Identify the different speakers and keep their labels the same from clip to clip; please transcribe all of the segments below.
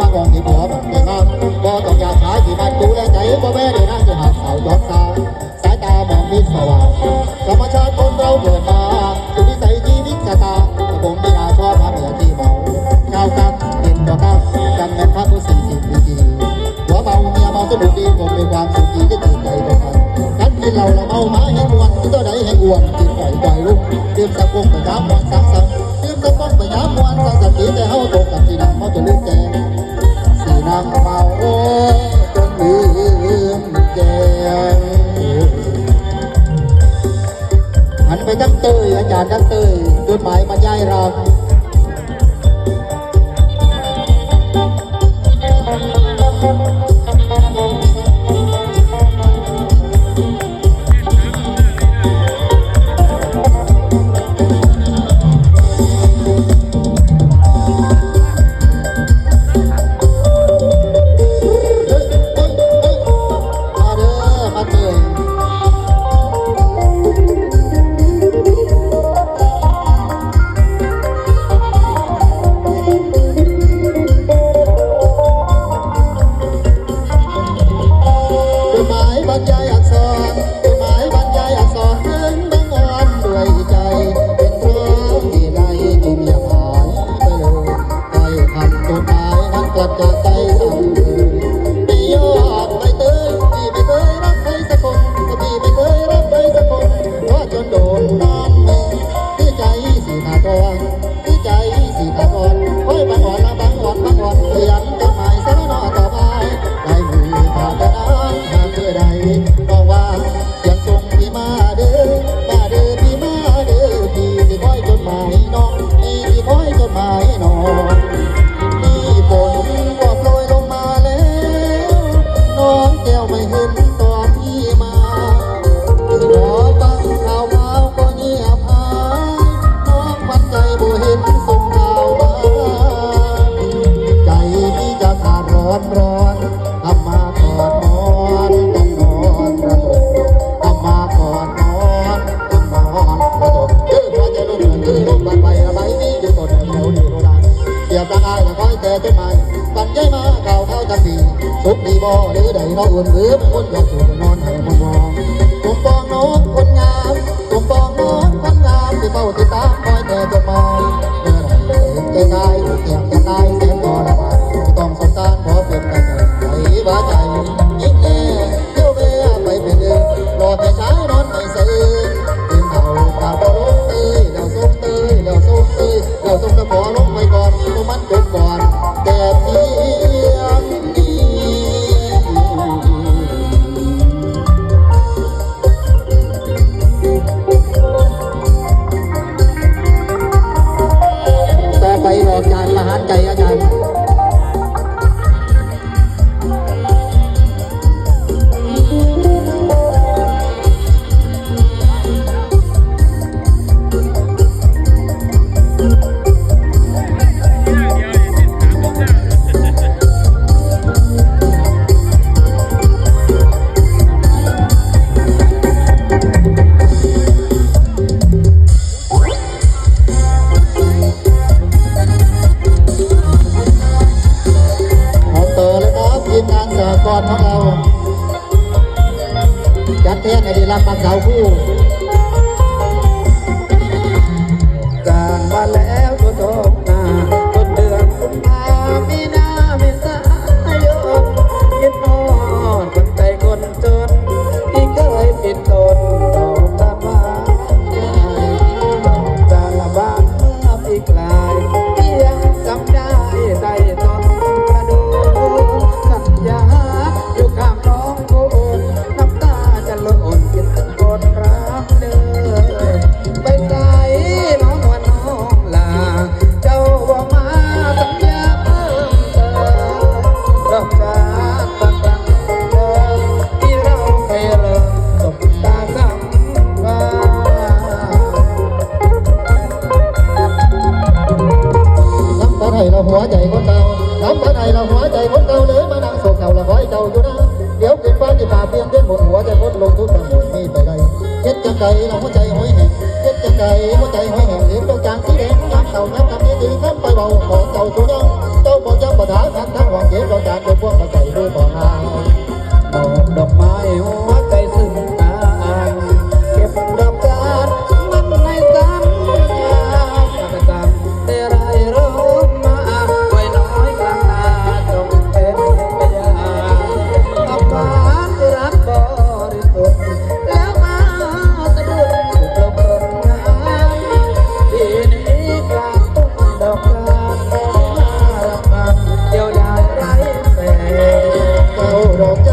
Speaker 1: มามองที่หัวมันเก่งมากก็ต้องอยากขายที่มันดูแลใจก็แม่เลยนะจะหักเขาย้อนตาสายตามองมิดสว่างธรรมชาติคนเราเกิดมาอยู่นิสัยชีวิตชะตาคงไม่น่าชอบมาเหมื่อที่เมาข้าวกับกินดอกกับกันแม่พักผู้สี่สิบปีดีหัวเมาเมียเมาสนุกดีคงเป็นความสุขดีที่ตื่นใจตรงกันกันกินเหล้าแล้วเมาหมาให้อ้วนที่ตัวไหนให้อ้วนกินปล่อยปล่อยลุกดื่มสักงไปน้ำมันสักสักดื่มสักงไปน้ำมันสักสักทีแต่เฮาตกกับที่นั่งเมาจะลืมแกางเมาจนลืมแกงหันไปตั้งเตยอาจารย์ตั้งเตยจดหมายมาย้ายเรา ขาดร้อนร้อนทำมาก่อนนอนต้องนอนกระทบทำมาก่อนนอนต้องนอนกระทบเออหัวใจลูกเหมือนคือลมบานไประบายนี้อยู่ต้นแถวนี้โรดังเกียบร่างกายและคอยแต่จนใหมาปันใจมาเก่าเข้าจังดีสุขดีบ่หรือใดน้องอุ่นหรือเป็นคนอยากสูดนอนให้มันมองตุ่มปองน้องคนงามตุ่มปองน้องคนงามที่เฝ้าติดตาม อกจานประหารใจอาจารย์
Speaker 2: หนหัวใจหอย
Speaker 1: แหงเจ็บจใจหัวใจหอยแหงเหลียมดวงจางที่แดงน้ำเต่าน้ำ
Speaker 2: ตาลนี้ตีน้ำไป
Speaker 1: เบาของเต่าสุน้องเต้าบอกยังป่ญหาทั้งทั้งหวังเหลีดวงจางเป็น
Speaker 2: พวกกระใก่ด้วยบ่อหา
Speaker 3: งดอก Rock.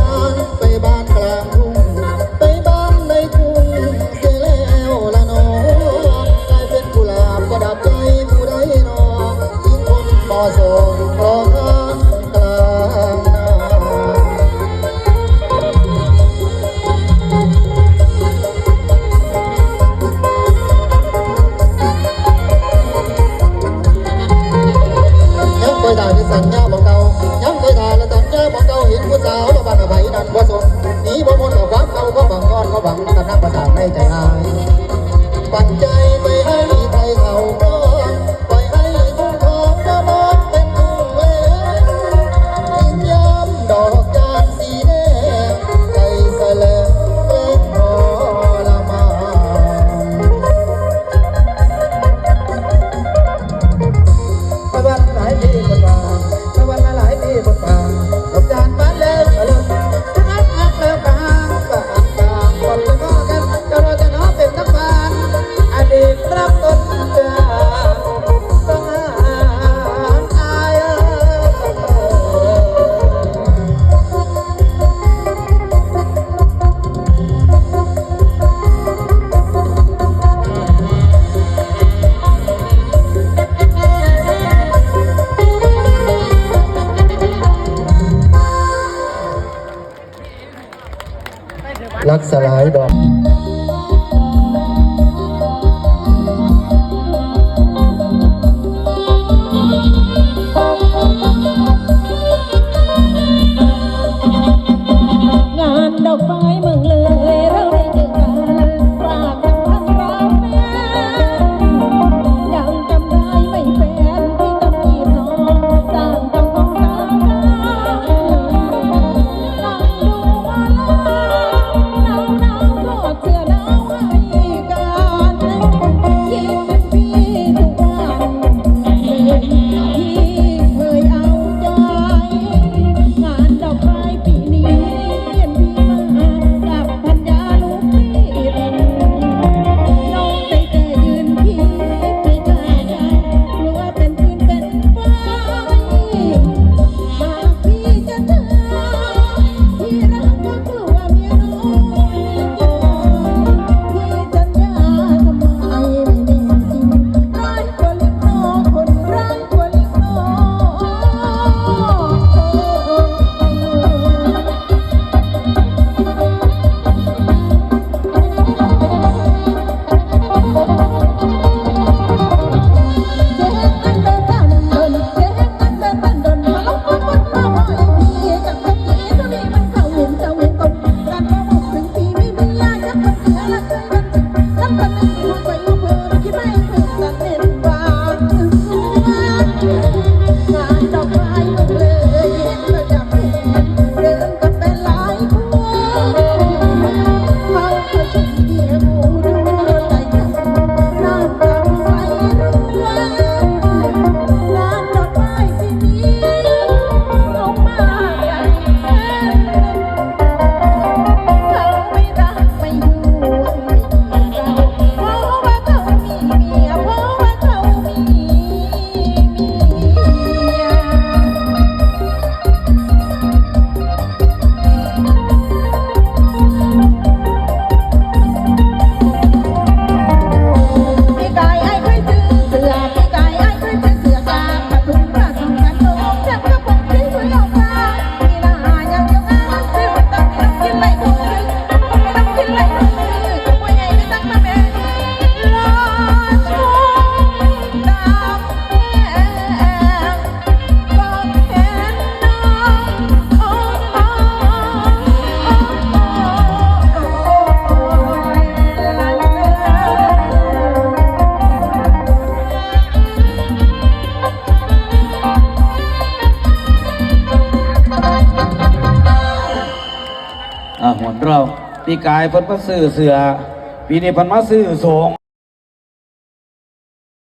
Speaker 3: รักสลายดอก
Speaker 2: ปีกายเพิ่นมาซื้อเสือปีนี้เพิ่นมาซื้อสง